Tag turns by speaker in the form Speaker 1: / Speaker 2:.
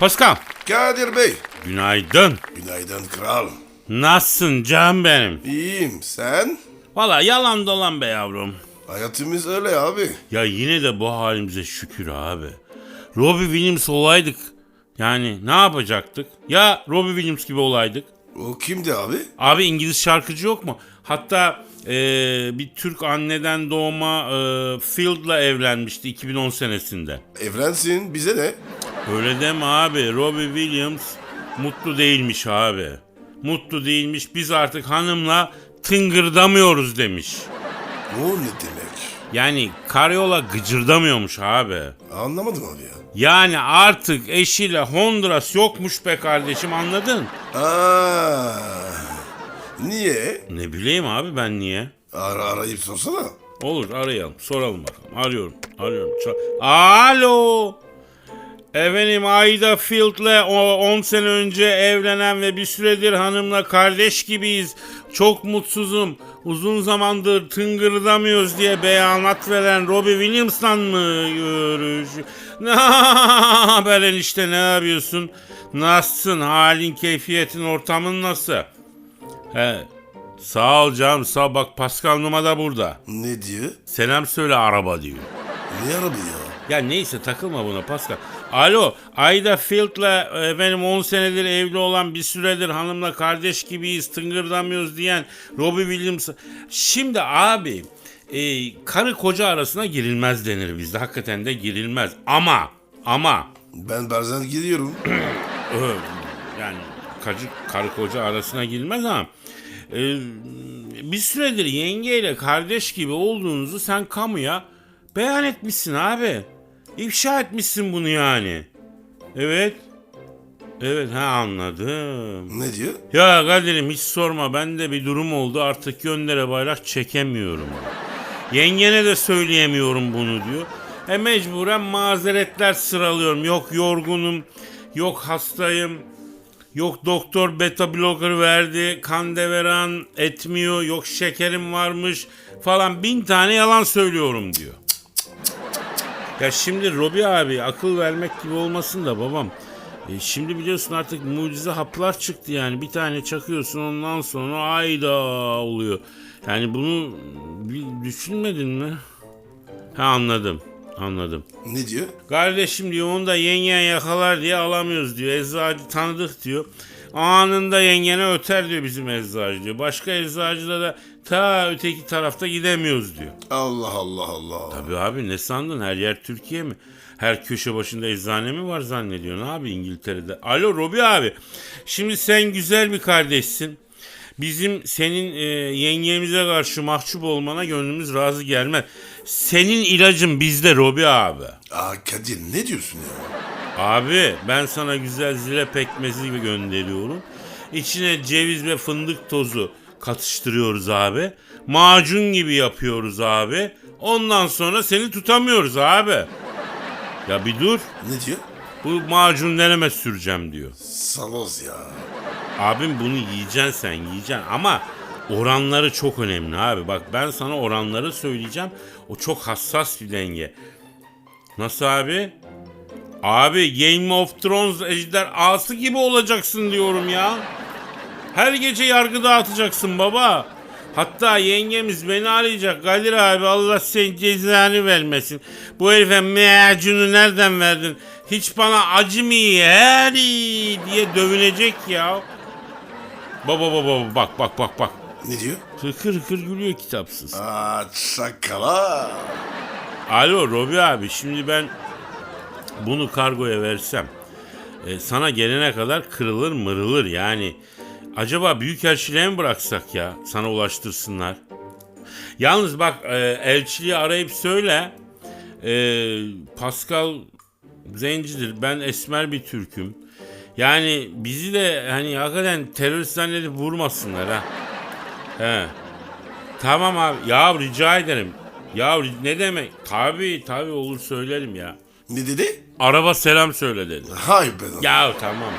Speaker 1: Pascal.
Speaker 2: Kadir Bey.
Speaker 1: Günaydın.
Speaker 2: Günaydın kral.
Speaker 1: Nasılsın canım benim?
Speaker 2: İyiyim sen?
Speaker 1: Valla yalan dolan be yavrum.
Speaker 2: Hayatımız öyle abi.
Speaker 1: Ya yine de bu halimize şükür abi. Robbie Williams olaydık. Yani ne yapacaktık? Ya Robbie Williams gibi olaydık.
Speaker 2: O kimdi abi?
Speaker 1: Abi İngiliz şarkıcı yok mu? Hatta eee, bir Türk anneden doğma eee, Field'la evlenmişti 2010 senesinde.
Speaker 2: Evlensin bize ne?
Speaker 1: Öyle deme abi. Robbie Williams mutlu değilmiş abi. Mutlu değilmiş. Biz artık hanımla tıngırdamıyoruz demiş.
Speaker 2: O ne demek?
Speaker 1: Yani karyola gıcırdamıyormuş abi.
Speaker 2: Anlamadım abi ya.
Speaker 1: Yani artık eşiyle Honduras yokmuş be kardeşim anladın?
Speaker 2: Aa, niye?
Speaker 1: Ne bileyim abi ben niye?
Speaker 2: Ara arayıp sorsana.
Speaker 1: Olur arayalım soralım bakalım. Arıyorum arıyorum. Ça- Alo. Efendim Ayda Field'le o 10 sene önce evlenen ve bir süredir hanımla kardeş gibiyiz. Çok mutsuzum. Uzun zamandır tıngırdamıyoruz diye beyanat veren Robbie Williams'la mı görüş? Ne haber enişte ne yapıyorsun? Nasılsın? Halin, keyfiyetin, ortamın nasıl? He. Sağ ol canım sağ ol. Bak Pascal Numa da burada.
Speaker 2: Ne diyor?
Speaker 1: Selam söyle araba diyor.
Speaker 2: Ne araba ya?
Speaker 1: Ya neyse takılma buna Pascal. Alo Ayda Field'la efendim 10 senedir evli olan bir süredir hanımla kardeş gibiyiz tıngırdamıyoruz diyen Robbie Williams. Şimdi abi e, karı koca arasına girilmez denir bizde. Hakikaten de girilmez. Ama ama
Speaker 2: Ben bazen gidiyorum.
Speaker 1: Yani karı, karı koca arasına girilmez ama e, bir süredir yengeyle kardeş gibi olduğunuzu sen kamuya beyan etmişsin abi. İfşa etmişsin bunu yani. Evet. Evet ha anladım.
Speaker 2: ne diyor?
Speaker 1: Ya Kadir'im hiç sorma bende bir durum oldu artık göndere bayrak çekemiyorum. Yengene de söyleyemiyorum bunu diyor. E mecburen mazeretler sıralıyorum. Yok yorgunum, yok hastayım, yok doktor beta blocker verdi, kan deveran etmiyor, yok şekerim varmış falan bin tane yalan söylüyorum diyor. Ya şimdi Robi abi akıl vermek gibi olmasın da babam. E şimdi biliyorsun artık mucize haplar çıktı yani. Bir tane çakıyorsun ondan sonra ayda oluyor. Yani bunu bir düşünmedin mi? Ha anladım. Anladım.
Speaker 2: Ne diyor?
Speaker 1: Kardeşim diyor onu da yengen yakalar diye alamıyoruz diyor. Eczacı tanıdık diyor. Anında yengene öter diyor bizim eczacı diyor. Başka eczacıda da ta öteki tarafta gidemiyoruz diyor.
Speaker 2: Allah Allah Allah.
Speaker 1: Tabii abi ne sandın her yer Türkiye mi? Her köşe başında eczane mi var zannediyorsun abi İngiltere'de? Alo Robi abi. Şimdi sen güzel bir kardeşsin. Bizim senin e, yengemize karşı mahcup olmana gönlümüz razı gelmez. Senin ilacın bizde Robi abi.
Speaker 2: Aa Kadir ne diyorsun ya?
Speaker 1: Abi ben sana güzel zile pekmezi gönderiyorum. İçine ceviz ve fındık tozu katıştırıyoruz abi. Macun gibi yapıyoruz abi. Ondan sonra seni tutamıyoruz abi. Ya bir dur.
Speaker 2: Ne diyor?
Speaker 1: Bu macun nereme süreceğim diyor.
Speaker 2: Saloz ya.
Speaker 1: Abim bunu yiyeceksin sen yiyeceksin ama oranları çok önemli abi. Bak ben sana oranları söyleyeceğim. O çok hassas bir denge. Nasıl abi? Abi Game of Thrones ejderhası gibi olacaksın diyorum ya. Her gece yargı dağıtacaksın baba. Hatta yengemiz beni arayacak. Kadir abi Allah senin cezanı vermesin. Bu herife meacunu nereden verdin? Hiç bana acımıyor diye dövünecek ya. Baba baba baba bak bak bak bak.
Speaker 2: Ne diyor?
Speaker 1: Hıkır hıkır gülüyor kitapsız.
Speaker 2: Aa çakala.
Speaker 1: Alo Robi abi şimdi ben bunu kargoya versem e, sana gelene kadar kırılır mırılır yani. Acaba büyükelçiliğe mi bıraksak ya sana ulaştırsınlar? Yalnız bak e, elçiliği arayıp söyle. E, Pascal zencidir ben esmer bir Türk'üm. Yani bizi de hani hakikaten terörist zannedip vurmasınlar ha. He. Tamam abi. Ya rica ederim. Ya ne demek? Tabii tabii olur söylerim ya.
Speaker 2: Ne dedi?
Speaker 1: Araba selam söyle dedi.
Speaker 2: Hay be.
Speaker 1: Ya tamam.